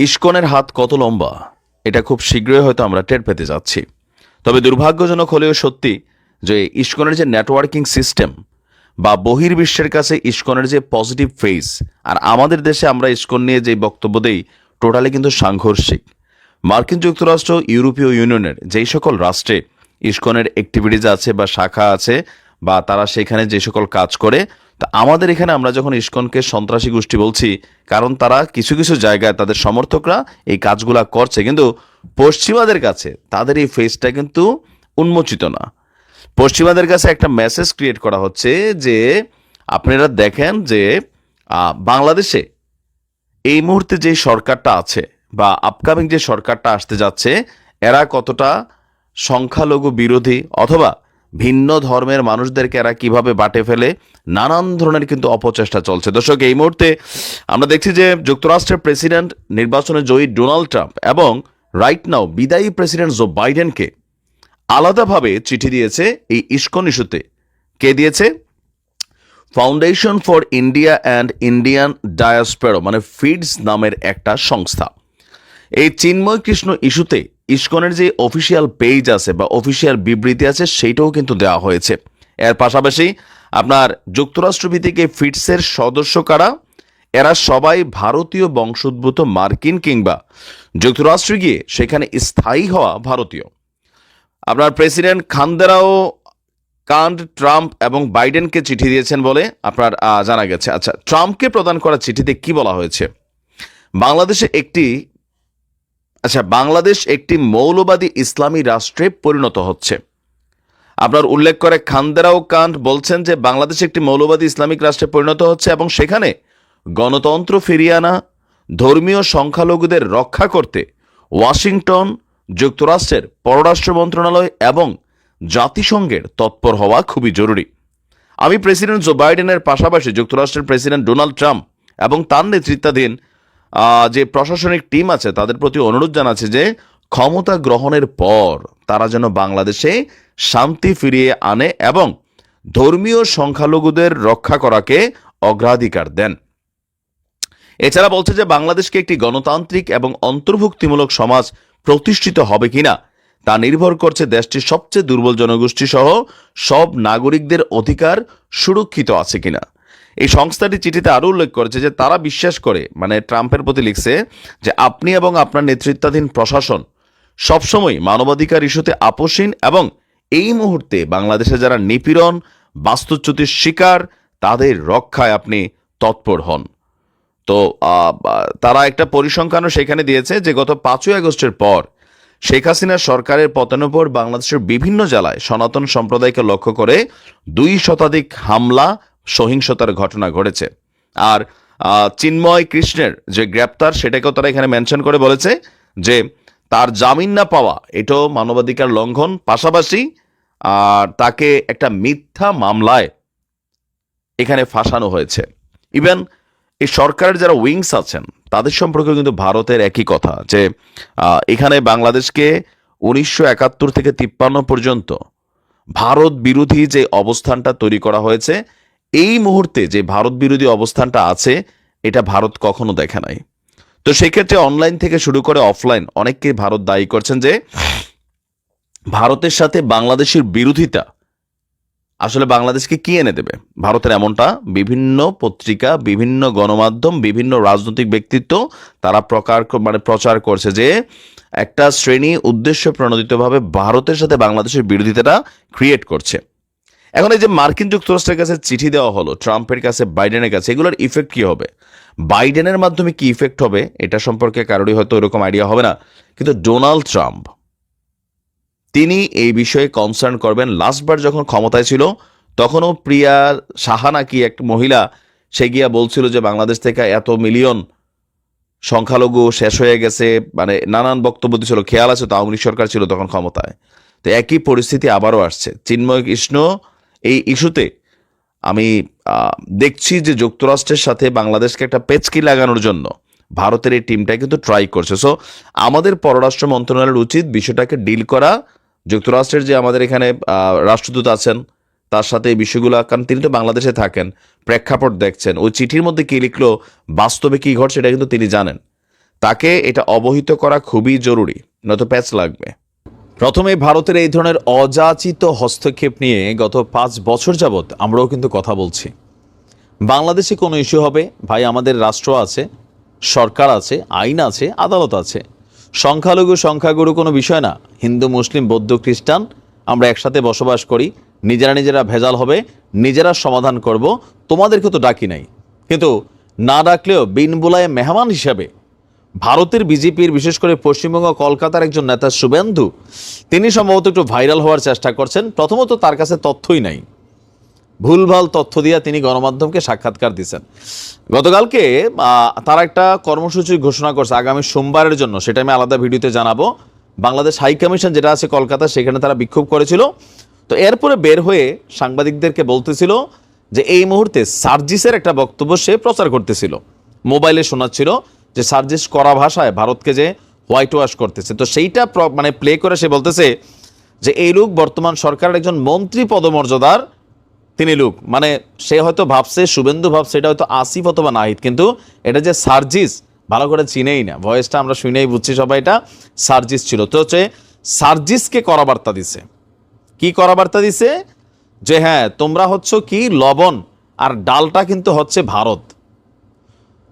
ইস্কনের হাত কত লম্বা? এটা খুব শীঘ্রই হয়তো আমরা টের পেতে যাচ্ছি। তবে দুর্ভাগ্যজনক হলেও সত্যি যে ইস্কনের যে নেটওয়ার্কিং সিস্টেম বা বহির্বিশ্বের কাছে ইস্কনের যে পজিটিভ ফেস আর আমাদের দেশে আমরা ইস্কন নিয়ে যে বক্তব্য দেই, টোটালি কিন্তু সাংঘর্ষিক। মার্কিন যুক্তরাষ্ট্র, ইউরোপীয় ইউনিয়নের যেই সকল রাষ্ট্রে ইস্কনের অ্যাক্টিভিটিজ আছে বা শাখা আছে, বা তারা সেখানে যে সকল কাজ করে তা আমাদের এখানে আমরা যখন ইস্কনকে সন্ত্রাসী গোষ্ঠী বলছি, কারণ তারা কিছু কিছু জায়গায় তাদের সমর্থকরা এই কাজগুলা করছে, কিন্তু পশ্চিমাদের কাছে তাদের এই ফেসটা কিন্তু উন্মোচিত না। পশ্চিমাদের কাছে একটা মেসেজ ক্রিয়েট করা হচ্ছে যে, আপনারা দেখেন যে বাংলাদেশে এই মুহূর্তে যে সরকারটা আছে বা আপকামিং যে সরকারটা আসতে যাচ্ছে, এরা কতটা সংখ্যালঘু বিরোধী অথবা ভিন্ন ধর্মের মানুষদেরকে এরা কীভাবে বাটে ফেলে, নানান ধরনের কিন্তু অপচেষ্টা চলছে। দর্শক, এই মুহূর্তে আমরা দেখছি যে যুক্তরাষ্ট্রের প্রেসিডেন্ট নির্বাচনে জয়ী ডোনাল্ড ট্রাম্প এবং রাইট নাও বিদায়ী প্রেসিডেন্ট জো বাইডেনকে আলাদাভাবে চিঠি দিয়েছে এই ইস্কন ইস্যুতে। কে দিয়েছে? Foundation for India and Indian diaspora মানে ফিডস নামের একটা সংস্থা। এই চিন্ময় কৃষ্ণ ইস্যুতে ইস্কনের যে অফিসিয়াল পেজ আছে বা অফিসিয়াল বিবৃতি আছে, সেইটাও কিন্তু দেওয়া হয়েছে। এর পাশাপাশি আপনার যুক্তরাষ্ট্রভিত্তিক এই ফিটসের সদস্য কারা? এরা সবাই ভারতীয় বংশোদ্ভূত মার্কিন কিংবা যুক্তরাষ্ট্রে গিয়ে সেখানে স্থায়ী হওয়া ভারতীয়। আপনার প্রেসিডেন্ট খান্দেরাও কান্ড, ট্রাম্প এবং বাইডেনকে চিঠি দিয়েছেন বলে আপনার জানা গেছে। আচ্ছা ট্রাম্পকে প্রদান করা চিঠিতে কি বলা হয়েছে? বাংলাদেশে একটি আচ্ছা বাংলাদেশ একটি মৌলবাদী ইসলামী রাষ্ট্রে পরিণত হচ্ছে। আপনার উল্লেখ করে খান্দেরাও কান্ড বলছেন যে বাংলাদেশ একটি মৌলবাদী ইসলামিক রাষ্ট্রে পরিণত হচ্ছে এবং সেখানে গণতন্ত্র ফিরিয়ে আনা, ধর্মীয় সংখ্যালঘুদের রক্ষা করতে ওয়াশিংটন, যুক্তরাষ্ট্রের পররাষ্ট্র মন্ত্রণালয় এবং জাতিসংঘের তৎপর হওয়া খুবই জরুরি। আমি প্রেসিডেন্ট জো বাইডেনের পাশাপাশি যুক্তরাষ্ট্রের প্রেসিডেন্ট ডোনাল্ড ট্রাম্প এবং তার নেতৃত্বাধীন যে প্রশাসনিক টিম আছে, তাদের প্রতি অনুরোধ জানাচ্ছে যে ক্ষমতা গ্রহণের পর তারা যেন বাংলাদেশে শান্তি ফিরিয়ে আনে এবং ধর্মীয় সংখ্যালঘুদের রক্ষা করাকে অগ্রাধিকার দেন। এছাড়া বলছে যে বাংলাদেশকে একটি গণতান্ত্রিক এবং অন্তর্ভুক্তিমূলক সমাজ প্রতিষ্ঠিত হবে কিনা, তা নির্ভর করছে দেশটির সবচেয়ে দুর্বল জনগোষ্ঠী সহ সব নাগরিকদের অধিকার সুরক্ষিত আছে কিনা। এই সংস্থাটি চিঠিতে আরও উল্লেখ করেছে যে তারা বিশ্বাস করে মানে ট্রাম্পের প্রতি লিখছে, যে আপনি এবং আপনার নেতৃত্বাধীন প্রশাসন সবসময় মানবাধিকার ইস্যুতে আপোষহীন এবং এই মুহূর্তে বাংলাদেশে যারা নিপীড়ন, বাস্তুচ্যুতির শিকার, তাদের রক্ষায় আপনি তৎপর হন। তো তারা একটা পরিসংখ্যানও সেখানে দিয়েছে যে গত পাঁচই আগস্টের পর শেখ হাসিনার সরকারের পতনের পর বাংলাদেশের বিভিন্ন জেলায় সনাতন সম্প্রদায়কে লক্ষ্য করে দুই শতাধিক হামলা সহিংসতার ঘটনা ঘটেছে। আর চিন্ময় কৃষ্ণের যে গ্রেপ্তার, সেটাকেও তারা এখানে মেনশন করে বলেছে যে তার জামিন না পাওয়া, এটাও মানবাধিকার লঙ্ঘন পাশাপাশি, আর তাকে একটা মিথ্যা মামলায় এখানে ফাঁসানো হয়েছে। ইভেন, এই সরকারের যারা উইংস আছেন, তাদের সম্পর্কে কিন্তু ভারতের একই কথা যে এখানে বাংলাদেশকে উনিশশো একাত্তর থেকে তিপ্পান্ন পর্যন্ত ভারত বিরোধী যে অবস্থানটা তৈরি করা হয়েছে এই মুহূর্তে যে ভারত বিরোধী অবস্থানটা আছে, এটা ভারত কখনো দেখে নাই। তো সেক্ষেত্রে অনলাইন থেকে শুরু করে অফলাইন অনেককে ভারত দায়ী করছেন যে, ভারতের সাথে বাংলাদেশের বিরোধিতা, আসলে বাংলাদেশকে কি এনে দেবে? ভারতের এমনটা, বিভিন্ন পত্রিকা, বিভিন্ন গণমাধ্যম, বিভিন্ন রাজনৈতিক ব্যক্তিত্ব, তারা প্রকার মানে প্রচার করছে যে, একটা শ্রেণি উদ্দেশ্য প্রণোদিতভাবে ভারতের সাথে বাংলাদেশের বিরোধিতাটা ক্রিয়েট করছে। এখন এই যে মার্কিন যুক্তরাষ্ট্রের কাছে চিঠি দেওয়া হলো, ট্রাম্পের কাছে, বাইডেনের কাছে, এগুলোর ইফেক্ট কি হবে? বাইডেনের মাধ্যমে কি ইফেক্ট হবে? এটা সম্পর্কে কারোরই হয়তো এরকম আইডিয়া হবে না। কিন্তু ডোনাল্ড ট্রাম্প, তিনি এই বিষয়ে কনসার্ন করবেন। লাস্টবার যখন ক্ষমতায় ছিল, তখনও প্রিয়া সাহা নাকি এক মহিলা, সে গিয়া বলছিল যে বাংলাদেশ থেকে এত মিলিয়ন সংখ্যালঘু শেষ হয়ে গেছে মানে নানান বক্তব্য দিছিল, খেয়াল আছে তো, আওয়ামী সরকার ছিল তখন ক্ষমতায়। তো একই পরিস্থিতি আবারও আসছে। চিন্ময় কৃষ্ণ এই ইস্যুতে আমি দেখছি যে যুক্তরাষ্ট্রের সাথে বাংলাদেশকে একটা পেচকি লাগানোর জন্য ভারতের এই টিমটা কিন্তু ট্রাই করছে। সো আমাদের পররাষ্ট্র মন্ত্রণালয়ের উচিত বিষয়টাকে ডিল করা। যুক্তরাষ্ট্রের যে আমাদের এখানে রাষ্ট্রদূত আছেন, তার সাথে এই বিষয়গুলো, কারণ তিনি তো বাংলাদেশে থাকেন, প্রেক্ষাপট দেখছেন। ওই চিঠির মধ্যে কী লিখলো, বাস্তবে কী ঘটছে এটা কিন্তু তিনি জানেন। তাকে এটা অবহিত করা খুবই জরুরি, নয়তো প্যাচ লাগবে। প্রথমে ভারতের এই ধরনের অযাচিত হস্তক্ষেপ নিয়ে গত পাঁচ বছর যাবৎ আমরাও কিন্তু কথা বলছি। বাংলাদেশে কোনো ইস্যু হবে? ভাই, আমাদের রাষ্ট্র আছে, সরকার আছে, আইন আছে, আদালত আছে। সংখ্যালঘু সংখ্যাগুরু কোনো বিষয় না। হিন্দু, মুসলিম, বৌদ্ধ, খ্রিস্টান আমরা একসাথে বসবাস করি। নিজেরা নিজেরা ভেজাল হবে, নিজেরা সমাধান করব। তোমাদেরকে তো ডাকি নাই। কিন্তু না ডাকলেও বিন বুলায় মেহমান হিসাবে ভারতের বিজেপির, বিশেষ করে পশ্চিমবঙ্গ কলকাতার একজন নেতা শুভেন্দু, তিনি সম্ভবত একটু ভাইরাল হওয়ার চেষ্টা করছেন। প্রথমত তার কাছে তথ্যই নাই। ভুলভাল তথ্য দিয়ে তিনি গণমাধ্যমকে সাক্ষাৎকার দিচ্ছেন গতকালকে তারা একটা কর্মসূচি ঘোষণা করছে আগামী সোমবারের জন্য। সেটা আমি আলাদা ভিডিওতে জানাব। বাংলাদেশ হাই কমিশন যেটা আছে কলকাতা, সেখানে তারা বিক্ষোভ করেছিল। তো এরপরে বের হয়ে সাংবাদিকদেরকে বলতেছিল যে, এই মুহূর্তে সার্জিসের একটা বক্তব্য সে প্রচার করতেছিল। মোবাইলে শোনাচ্ছিল। যে সার্জিস করা ভাষায় ভারতকে যে হোয়াইট ওয়াশ করতেছে। তো সেইটা মানে প্লে করে সে বলতেছে যে, এই লোক বর্তমান সরকারের একজন মন্ত্রী পদমর্যাদার তিনি লোক। মানে সে হয়তো ভাবছে, শুভেন্দু ভাবছে, এটা হয়তো আসিফ অথবা নাহিদ। কিন্তু এটা যে সার্জিস, ভালো করে চিনেই না। ভয়েসটা আমরা শুনেই বুঝছি সবাই এটা সার্জিস ছিল। তো হচ্ছে সার্জিসকে করা বার্তা দিছে। কি করা বার্তা দিছে? যে হ্যাঁ তোমরা হচ্ছে কি, লবণ আর ডালটা কিন্তু হচ্ছে ভারত।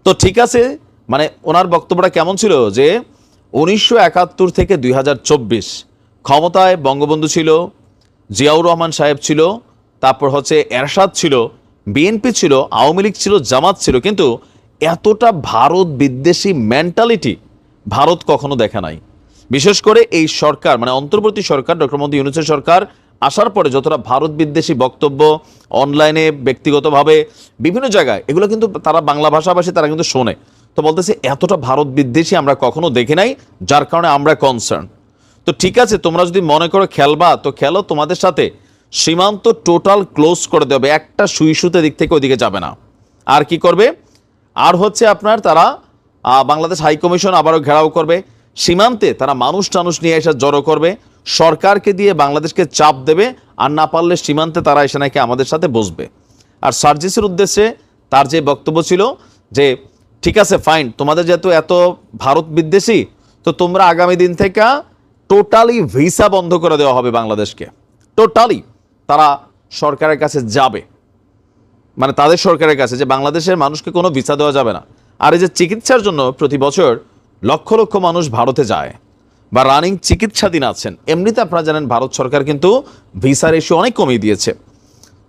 তো ঠিক আছে মানে ওনার বক্তব্যটা কেমন ছিল? যে উনিশশো একাত্তর থেকে দুই হাজার চব্বিশ ক্ষমতায় বঙ্গবন্ধু ছিল, জিয়াউর রহমান সাহেব ছিল, তারপর হচ্ছে এরশাদ ছিল, বিএনপি ছিল, আওয়ামী লীগ ছিল, জামাত ছিল, কিন্তু এতটা ভারত বিদ্বেষী মেন্টালিটি ভারত কখনো দেখা নাই। বিশেষ করে এই সরকার মানে অন্তর্বর্তী সরকার, ডক্টর মোদী ইউনুসের সরকার, আসার পরে যতটা ভারত বিদ্বেষী বক্তব্য অনলাইনে ব্যক্তিগতভাবে বিভিন্ন জায়গায়, এগুলো কিন্তু তারা বাংলা ভাষাভাষী, তারা কিন্তু শোনে। তো বলতেছে, এতটা ভারত বিদ্বেষী আমরা কখনো দেখি নাই, যার কারণে আমরা কনসার্ন তো ঠিক আছে, তোমরা যদি মনে করো খেলবা, তো খেলো তোমাদের সাথে। সীমান্ত টোটাল ক্লোজ করে দেবে একটা সুই সুতে দিক থেকে ওদিকে যাবে না। আর কি করবে? আর হচ্ছে আপনার তারা বাংলাদেশ হাই কমিশন আবারও ঘেরাও করবে। সীমান্তে তারা মানুষ টানুষ নিয়ে এসে জড়ো করবে। সরকারকে দিয়ে বাংলাদেশকে চাপ দেবে, আর না পারলে সীমান্তে তারা এসে নাকি আমাদের সাথে বসবে। আর সার্জিসের উদ্দেশ্যে তার যে বক্তব্য ছিল যে ঠিক আছে ফাইন তোমাদের যেহেতু এত ভারত বিদ্বেষী, তো তোমরা আগামী দিন থেকে টোটালি ভিসা বন্ধ করে দেওয়া হবে বাংলাদেশকে। টোটালি তারা সরকারের কাছে যাবে। মানে তাদের সরকারের কাছে, যে বাংলাদেশের মানুষকে কোনো ভিসা দেওয়া যাবে না। আর এই যে চিকিৎসার জন্য প্রতি বছর লক্ষ লক্ষ মানুষ ভারতে যায় বা রানিং চিকিৎসাধীন আছেন, এমনিতে আপনারা জানেন ভারত সরকার কিন্তু ভিসার ইস্যু অনেক কমিয়ে দিয়েছে।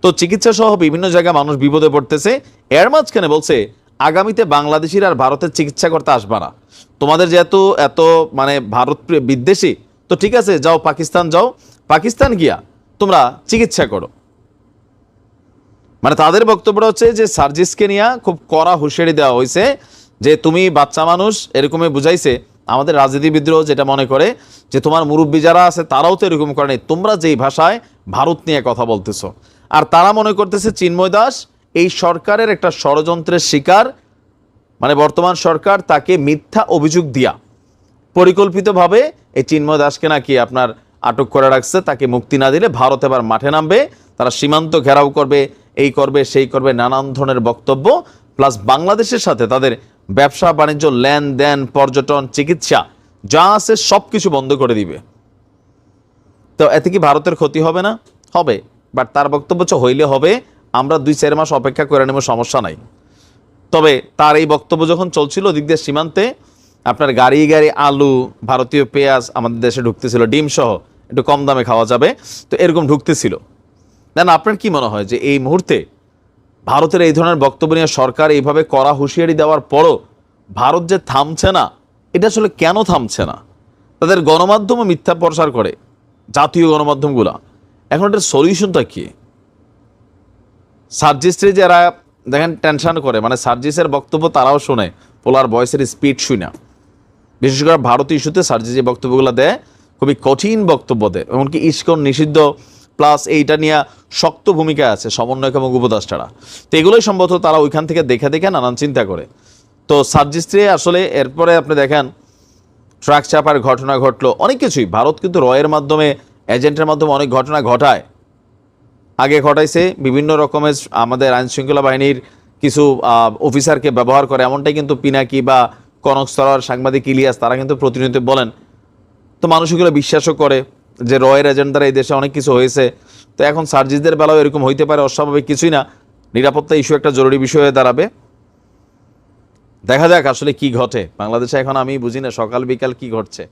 তো চিকিৎসা সহ বিভিন্ন জায়গায় মানুষ বিপদে পড়তেছে। এর মাঝখানে বলছে আগামীতে বাংলাদেশির আর ভারতের চিকিৎসা করতে আসবে না। তোমাদের যেহেতু এত মানে ভারত বিদ্বেষী, তো ঠিক আছে, যাও পাকিস্তান যাও। পাকিস্তান গিয়া তোমরা চিকিৎসা করো। মানে তাদের বক্তব্যটা হচ্ছে যে, সার্জিসকে নিয়ে খুব কড়া হুঁশিয়ারি দেওয়া হয়েছে যে, তুমি বাচ্চা মানুষ, এরকমই বুঝাইছে আমাদের রাজনীতি বিদ্রোহ যেটা মনে করে যে, তোমার মুরব্বী যারা আছে তারাও তো এরকম করে নাই। তোমরা যেই ভাষায় ভারত নিয়ে কথা বলতেছো। আর তারা মনে করতেছে চিন্ময় দাস এই সরকারের একটা ষড়যন্ত্রের শিকার মানে বর্তমান সরকার তাকে মিথ্যা অভিযোগ দিয়া পরিকল্পিতভাবে এই চিন্ময় দাসকে নাকি আপনার আটক করে রাখছে, তাকে মুক্তি না দিলে ভারত এবার মাঠে নামবে, তারা সীমান্ত ঘেরাও করবে, এই করবে, সেই করবে, নানান ধরনের বক্তব্য, প্লাস বাংলাদেশের সাথে তাদের ব্যবসা, বাণিজ্য, লেনদেন, পর্যটন, চিকিৎসা, যা আছে সব কিছু বন্ধ করে দিবে। তো এতে কি ভারতের ক্ষতি হবে না? হবে বাট তার বক্তব্য হচ্ছে হইলে হবে আমরা দুই চার মাস অপেক্ষা করে নেব, সমস্যা নাই। তবে তার এই বক্তব্য যখন চলছিল দিক দিয়ে সীমান্তে, আপনার গাড়ি গাড়ি আলু, ভারতীয় পেঁয়াজ আমাদের দেশে ঢুকতেছিল, ডিম সহ, একটু কম দামে খাওয়া যাবে, তো এরকম ঢুকতেছিল। দেন আপনার কি মনে হয় যে এই মুহূর্তে ভারতের এই ধরনের বক্তব্য নিয়ে সরকার এইভাবে কড়া হুঁশিয়ারি দেওয়ার পরও ভারত যে থামছে না, এটা আসলে কেন থামছে না? তাদের গণমাধ্যমও মিথ্যা প্রচার করে, জাতীয় গণমাধ্যমগুলা। এখন এটার সলিউশনটা কি? সার্জিস্ট্রি যারা দেখেন টেনশন করে মানে সার্জিসের বক্তব্য তারাও শোনে, পোলার বয়সের স্পিড শুই না বিশেষ করে ভারতীয় ইস্যুতে সার্জি যে বক্তব্যগুলো দেয়, খুবই কঠিন বক্তব্য দেয়, এমনকি ইস্কন নিষিদ্ধ প্লাস এইটা নিয়ে শক্ত ভূমিকা আছে সমন্বয়ক এবং উপদেষ্টারা। তো এগুলোই সম্ভবত তারা ওইখান থেকে দেখে দেখে নানান চিন্তা করে। তো সার্জিস্ট্রি আসলে এরপরে আপনি দেখেন, ট্রাক চাপার ঘটনা ঘটলো, অনেক কিছুই। ভারত কিন্তু রয়ের মাধ্যমে এজেন্টের মাধ্যমে অনেক ঘটনা ঘটায়। আগে ঘটাইছে, বিভিন্ন রকমের আমাদের আইন শৃঙ্খলা বাহিনীর কিছু অফিসারকে ব্যবহার করে। এমনটাই কিন্তু পিনাকি বা কনক সরার সাংবাদিক ইলিয়াস, তারা কিন্তু প্রতিনিয়ত বলেন। তো মানুষ এগুলো বিশ্বাসও করে যে রয়ের এজেন্ট দ্বারা এই দেশে অনেক কিছু হয়েছে। তো এখন সার্জিসদের বেলাও এরকম হইতে পারে, অস্বাভাবিক কিছুই না। নিরাপত্তা ইস্যু একটা জরুরি বিষয় হয়ে দাঁড়াবে। দেখা যাক আসলে কি ঘটে। বাংলাদেশে এখন আমি বুঝি না সকাল বিকাল কি ঘটছে।